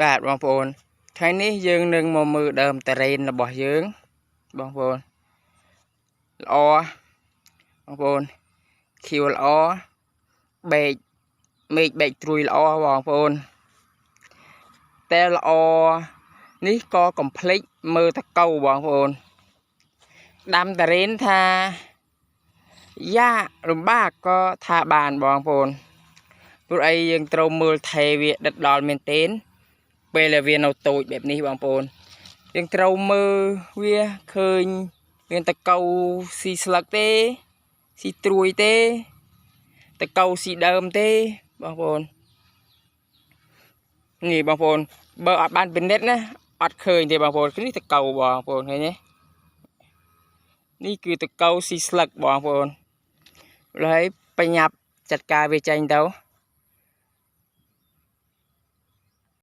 បាទបងប្អូនថ្ងៃនេះយើងនឹងមកមើលដើមតារ៉េនរបស់យើងបងប្អូនល្អបងប្អូនខៀវល្អបែកមេឃបែកត្រួយល្អបងប្អូនតែល្អនេះក៏កំភ្លេចមើលតកៅបងប្អូនដាំតារ៉េនថាយ៉ារំបាកក៏ថាបានបងប្អូនព្រោះអីយើងត្រូវមើលថេវាដិតដល់មែនទែន ពេលដែលវានៅតូចបែបនេះបងប្អូនយើងត្រូវមើលវាឃើញមានតកៅស៊ីស្លឹកទេស៊ីត្រួយទេតកៅស៊ីដើមទេបងប្អូននេះបងប្អូនបើអត់បានពិនិត្យណាអត់ឃើញទេបងប្អូននេះតកៅបងប្អូនឃើញទេនេះគឺតកៅស៊ីស្លឹកបងប្អូនហើយបញ្ញាប់ចាត់ការវាចេញទៅ